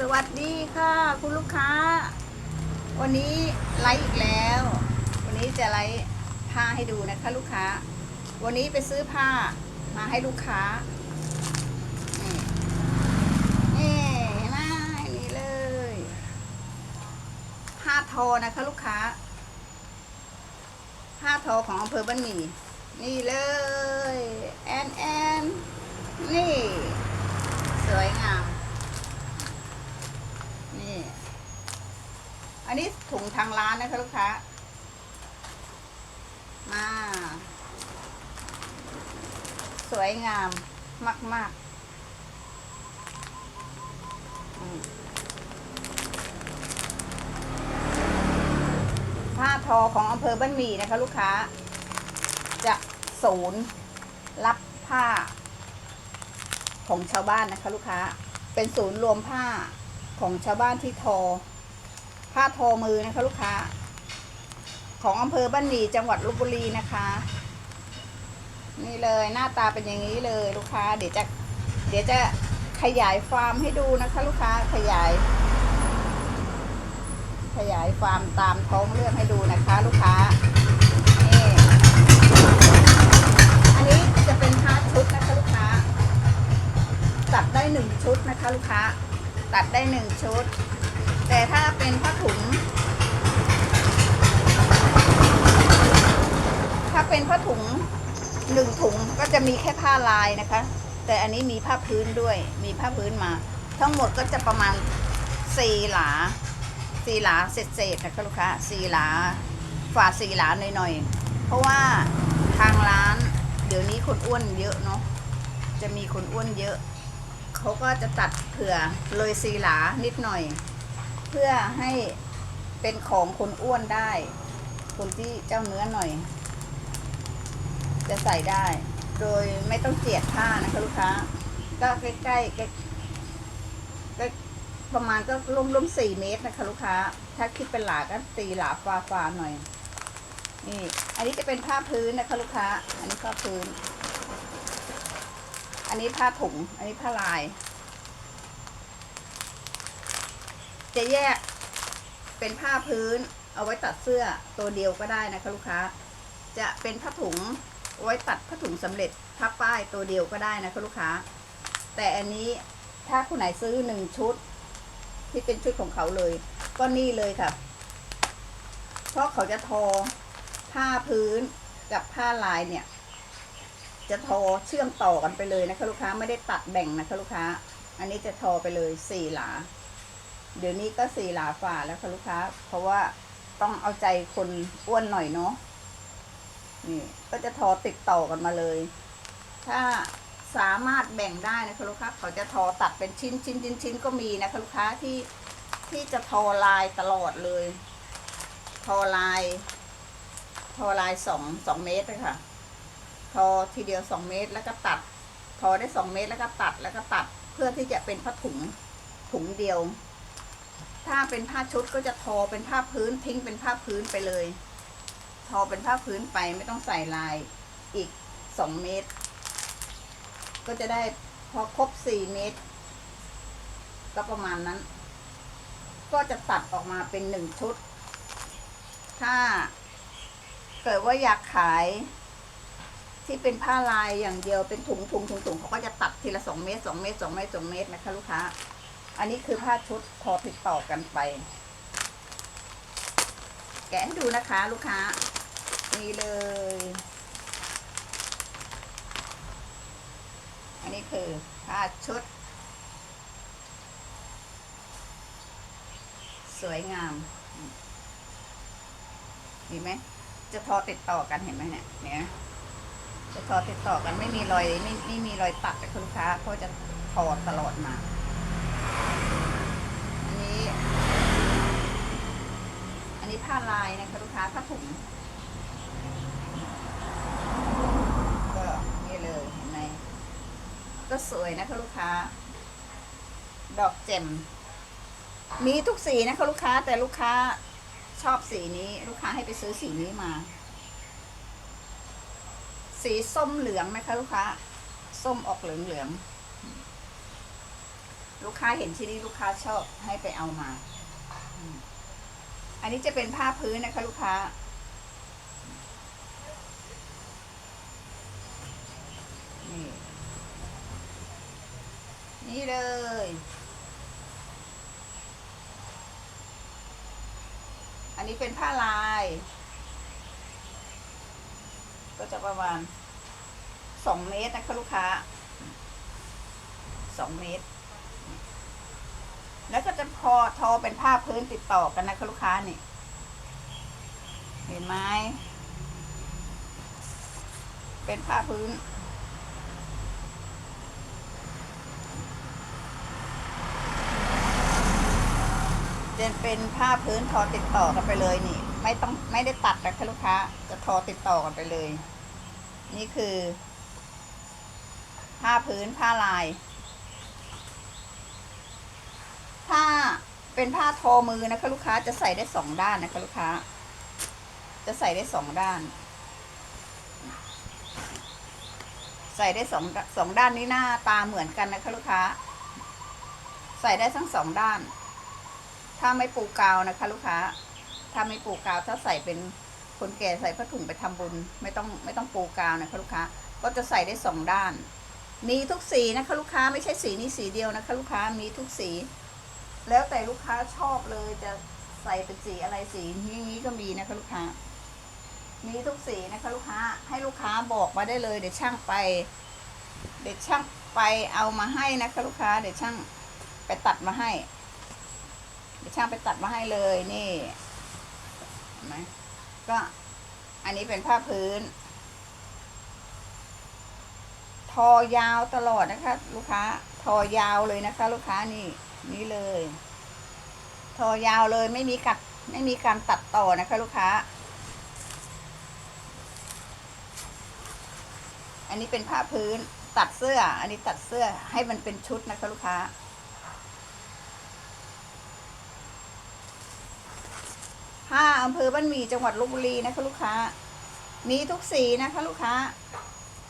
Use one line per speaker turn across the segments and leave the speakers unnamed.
สวัสดีค่ะ คุณลูกค้า วันนี้ไลฟ์อีกแล้ว วันนี้จะไลฟ์ผ้าให้ดูนะคะลูกค้า วันนี้ไปซื้อผ้ามาให้ลูกค้านี่นี่เห็นไหมนี่เลย ผ้าทอนะคะลูกค้า ผ้าทอของอำเภอบ้านหมี่นี่เลยแอนแอนนี่ สวยงาม นี่ อันนี้ ถุงทางร้านนะคะลูกค้า มา สวยงามมากๆอืมผ้าทอของอำเภอบ้านหมี่นะคะ ลูกค้า จะศูนย์รับผ้า ของชาวบ้านนะคะ ลูกค้า เป็นศูนย์รวมผ้าของชาวบ้านที่ทอ ผ้าทอมือนะคะลูกค้า ของอำเภอบ้านหมี่จังหวัดลบบุรีนะคะ นี่เลยหน้าตาเป็นอย่างนี้เลยลูกค้า เดี๋ยวจะเดี๋ยวจะขยายฟาร์มให้ดูนะคะ ลูกค้าขยาย ขยายฟาร์มตามท้องเรื่องให้ดูนะคะ ลูกค้านี่อันนี้จะเป็นผ้าชุดนะคะลูกค้า ตัดได้หนึ่งชุดนะคะ ลูกค้า ตัดได้หนึ่งชุด แต่ถ้าเป็นผ้าถุง ถ้าเป็นผ้าถุงหนึ่งถุงก็จะมีแค่ผ้าลายนะคะ แต่อันนี้มีผ้าพื้นด้วย มีผ้าพื้นมา ทั้งหมดก็จะประมาณสี่หลาสี่หลาเศษๆนะคะลูกค้าสี่หลาฝ่าสี่หลาหน่อยๆ เพราะว่าทางร้าน เดี๋ยวนี้คนอ้วนเยอะเนาะจะมีคนอ้วนเยอะ เขาก็จะตัดเผื่อเลยสี่หลานิดหน่อย พื่อให้เป็นของคนอ้วนได้ คนที่เจ้าเนื้อหน่อย จะใส่ได้ โดยไม่ต้องเจียดผ้านะคะลูกค้า ก็ใกล้ๆใกล้ใกล้ประมาณก็ร่วมๆสี่เมตรนะคะ ลูกค้า ถ้าคิดเป็นหลาก็ตีหลาฟ้าหน่อย นี่ อันนี้จะเป็นผ้าพื้นนะคะลูกค้า อันนี้ผ้าพื้น อันนี้ผ้าถุง อันนี้ผ้าลาย จะแยกเป็นผ้าพื้น เอาไว้ตัดเสื้อตัวเดียวก็ได้นะคะลูกค้า จะเป็นผ้าถุงเอาไว้ตัดผ้าถุงสำเร็จผ้าป้ายตัวเดียวก็ได้นะคะลูกค้า แต่อันนี้ถ้าคุณไหนซื้อหนึ่งชุด ที่เป็นชุดของเขาเลย ก็นี่เลยค่ะ เพราะเขาจะทอผ้าพื้นกับผ้าลายเนี่ย จะทอเชื่อมต่อกันไปเลยนะคะลูกค้าไม่ได้ตัดแบ่งนะคะลูกค้า อันนี้จะทอไปเลยสี่หลา เดี๋ยวนี้ก็สี่หลาฝ่าแล้วค่ะลูกค้า เพราะว่าต้องเอาใจคนอ้วนหน่อยเนาะนี่ก็จะทอติดต่อกันมาเลย ถ้าสามารถแบ่งได้นะคะลูกค้าเขาจะทอตัดเป็นชิ้นชิ้นชิ้นชิ้นก็มีนะคะลูกค้าที่ที่จะทอลายตลอดเลย ทอลาย ทอลายสองสองเมตรเลยค่ะ ทอทีเดียวสองเมตรแล้วก็ตัด ทอได้สองเมตรแล้วก็ตัดแล้วก็ตัดเพื่อที่จะเป็นผ้าถุงถุงเดียว ถ้าเป็นผ้าชุดก็จะทอเป็นผ้าพื้นทิ้งเป็นผ้าพื้นไปเลย ทอเป็นผ้าพื้นไปไม่ต้องใส่ลายอีกสองเมตร ก็จะได้พอครบสี่เมตรก็ประมาณนั้น ก็จะตัดออกมาเป็นหนึ่งชุด ถ้าเกิดว่าอยากขาย ที่เป็นผ้าลายอย่างเดียวเป็นถุงถุงถุงถุงเขาก็จะตัดทีละสองเมตรสองเมตรสองเมตรสองเมตรนะคะลูกค้า อันนี้คือผ้าชุดทอติดต่อกันไป แกะให้ดูนะคะลูกค้านี่เลย อันนี้คือผ้าชุด สวยงามเห็นไหม จะทอติดต่อกันเห็นไหมเนี่ยเนี่ยจะทอติดต่อกันไม่มีรอยไม่ไม่มีรอยตัดกับลูกค้าเพราะจะทอตลอดมา อันนี้ อันนี้ผ้าลายนะคะลูกค้าผ้าถุงก็นี่เลยเห็นไหมก็สวยนะคะลูกค้า ดอกเจมมีทุกสีนะคะลูกค้าแต่ลูกค้าชอบสีนี้ ลูกค้าให้ไปซื้อสีนี้มา สีส้มเหลืองนะคะลูกค้า ส้มออกเหลืองเหลือง ลูกค้าเห็นที่นี่ลูกค้าชอบให้ไปเอามา อันนี้จะเป็นผ้าพื้นนะคะ ลูกค้า นี่นี่เลยอันนี้เป็นผ้าลาย ก็จะประมาณสองเมตรนะคะลูกค้าสองเมตร แล้วก็จะพอทอเป็นผ้าพื้นติดต่อกันนะคะลูกค้านี่ เห็นไหมเป็นผ้าพื้น จะเป็นผ้าพื้นทอติดต่อกันไปเลยนี่ ไม่ต้องไม่ได้ตัดนะคะลูกค้า จะทอติดต่อกันไปเลย นี่คือ ผ้าพื้นผ้าลาย ถ้า เป็นผ้าทอมือนะคะลูกค้าจะใส่ได้สองด้านนะคะลูกค้า จะใส่ได้สองด้าน ใส่ได้สองสองด้านนี้หน้าตาเหมือนกันนะคะลูกค้า ใส่ได้ทั้งสองด้าน ถ้าไม่ปูกาวนะคะ ลูกค้า ถ้าไม่ปูกาวถ้าใส่เป็นคนแก่ใส่ผ้าถุงไปทำบุญ ไม่ต้องไม่ต้องปูกาวนะคะลูกค้า ก็จะใส่ได้สองด้าน มีทุกสีนะคะลูกค้าไม่ใช่สีนี้สีเดียวนะคะลูกค้ามีทุกสี แล้วแต่ลูกค้าชอบเลยจะใส่เป็นสีอะไรสีนี้นี้ก็มีนะคะลูกค้า มีทุกสีนะคะลูกค้าให้ลูกค้าบอกมาได้เลยเดี๋ยวช่างไป เดี๋ยวช่างไปเอามาให้นะคะลูกค้า เดี๋ยวช่างไปตัดมาให้ เดี๋ยวช่างไปตัดมาให้เลยนี่เห็นไหมก็อันนี้เป็นผ้าพื้น ทอยาวตลอดนะคะ ลูกค้า ทอยาวเลยนะคะ ลูกค้านี่ นี่เลย ทอยาวเลยไม่มีกัดไม่มีการตัดต่อนะคะลูกค้า อันนี้เป็นผ้าพื้นตัดเสื้อ อันนี้ตัดเสื้อให้มันเป็นชุดนะคะลูกค้า ผ้าอำเภอบ้านหมี่จังหวัดลบบุรีนะคะลูกค้า มีทุกสีนะคะลูกค้า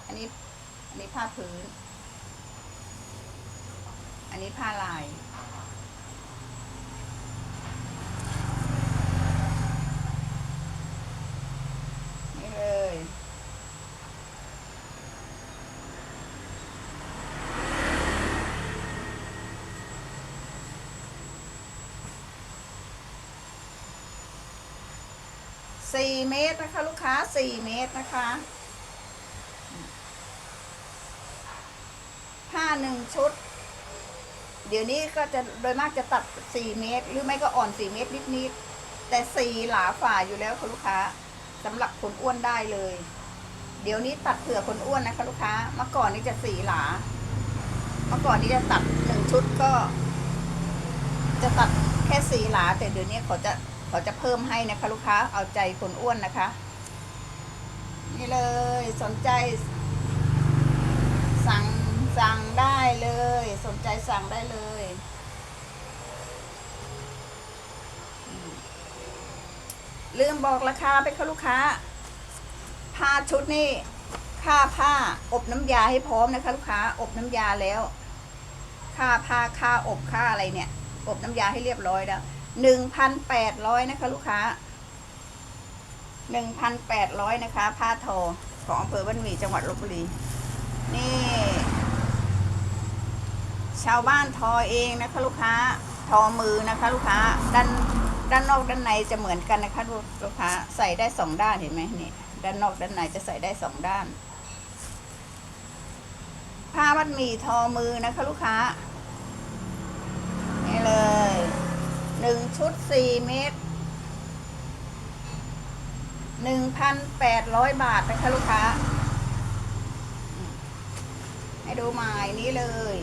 อันนี้ อันนี้ผ้าพื้น อันนี้ผ้าลาย นี่เลย สี่เมตรนะคะ ลูกค้าสี่เมตรนะคะผ้าหนึ่งชุด เดี๋ยวนี้ก็จะโดยมากจะตัดสี่เมตร หรือไม่ก็อ่อนสี่เมตรนิดๆแต่สี่หลาฝ่าอยู่แล้วค่ะลูกค้าสำหรับคนอ้วนได้เลย เดี๋ยวนี้ตัดเผื่อคนอ้วนนะคะ ลูกค้า เมื่อก่อนนี้จะสี่หลา เมื่อก่อนนี้จะตัดหนึ่งชุดก็ จะตัดแค่สี่หลา แต่เดี๋ยวนี้เขาจะ เขาจะเพิ่มให้นะคะลูกค้าเอาใจคนอ้วนนะคะ นี่เลยสนใจ สั่งสั่งได้เลย สนใจสั่งได้เลยลืมบอกราคาไปค่ะลูกค้า ผ้าชุดนี่ค่าผ้าอบน้ำยาให้พร้อมนะคะ ลูกค้า อบน้ำยาแล้ว ค่าผ้าค่าอบค่าอะไรเนี่ย อบน้ำยาให้เรียบร้อยแล้ว หนึ่งพันแปดร้อยนะคะ ลูกค้าหนึ่งพันแปดร้อยนะคะ ผ้าทอของอำเภอบ้านหมี่จังหวัดลบบุรี นี่ ชาวบ้านทอเองนะคะ ลูกค้า ทอมือนะคะ ลูกค้า ด้านด้านนอกด้านในจะเหมือนกันนะคะลูกลูกค้า ใส่ได้สองด้านเห็นไหมนี่ ด้านนอกด้านในจะใส่ได้สองด้าน ผ้ามัดหมี่ทอมือนะคะ ลูกค้า นี่เลย หนึ่ง ชุดสี่เมตรหนึ่งพันแปดร้อยบาทนะคะลูกค้า ให้ดูหมายนี้เลย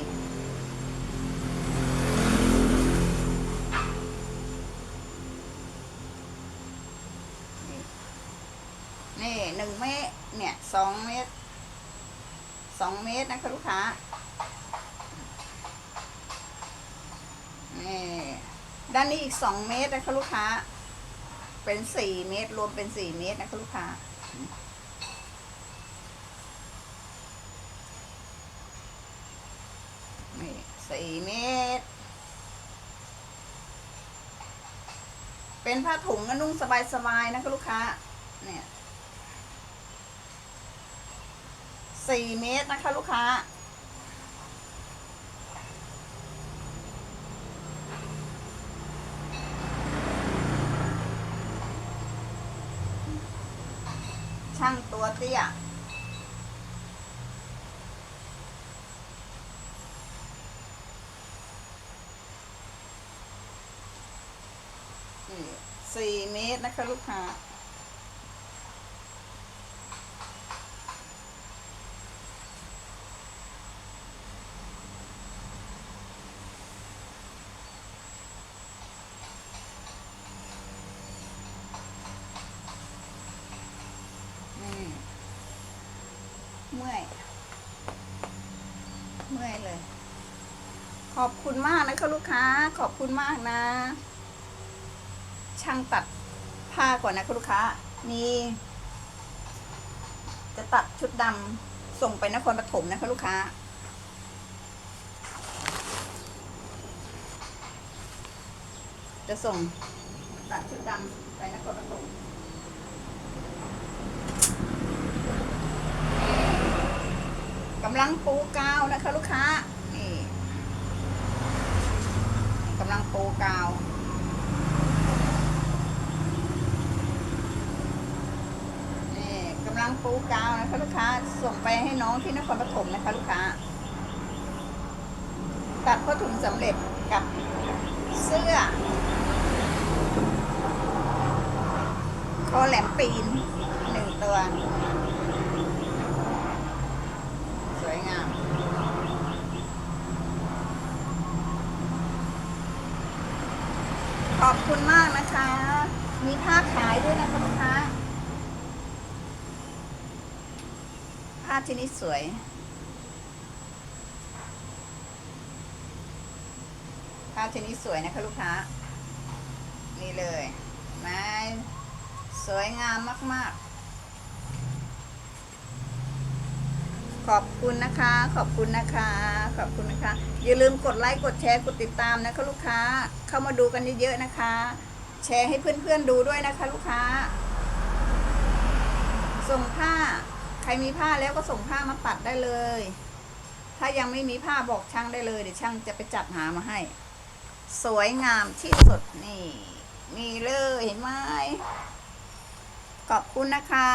นี่หนึ่งเมตร เนี่ยสองเมตรสองเมตรนะคะลูกค้า นี่ ด้านนี้อีกสองเมตรนะคะลูกค้า เป็นสี่เมตรรวมเป็นสี่เมตรนะคะลูกค้าสี่เมตร เป็นผ้าถุงก็นุ่งสบายๆนะคะลูกค้า เนี่ยสี่เมตรนะคะลูกค้า เตี้ยสี่เมตรนะคะลูกค้านี่ เมื่อย เมื่อยเลย ขอบคุณมากนะคะลูกค้า ขอบคุณมากนะ ช่างตัดผ้าก่อนนะคะลูกค้ามีจะตัดชุดดำส่งไปนครปฐมนะคะลูกค้าจะส่งตัดชุดดำไปนครปฐม กำลังปูกาวนะคะ ลูกค้า นี่กำลังปูกาว นี่กำลังปูกาวนะคะลูกค้า ส่งไปให้น้องที่นครปฐมนะคะ ลูกค้า ตัดผ้าถุงสำเร็จกับเสื้อคอแหลมปีนหนึ่งตัว สวยงาม ข อบคุณมากนะคะ มีผ้าขายด้วยนะคะลูกค้าผ้าที่นี้สวย ผ้าชนิดสวยนะคะลูกค้า นี่เลยไม้สวยงามมาก ๆ ขอบคุณนะคะ ขอบคุณนะคะ ขอบคุณนะคะ อย่าลืมกดไลค์กดแชร์กดติดตามนะคะลูกค้าเข้ามาดูกันเยอะๆนะคะ แชร์ให้เพื่อนๆดูด้วยนะคะลูกค้า ส่งผ้าใครมีผ้าแล้วก็ส่งผ้ามาตัดได้เลย ถ้ายังไม่มีผ้าบอกช่างได้เลยเดี๋ยวช่างจะไปจัดหามาให้ สวยงามที่สุดนี่มีเลยเห็นไหมขอบคุณนะคะ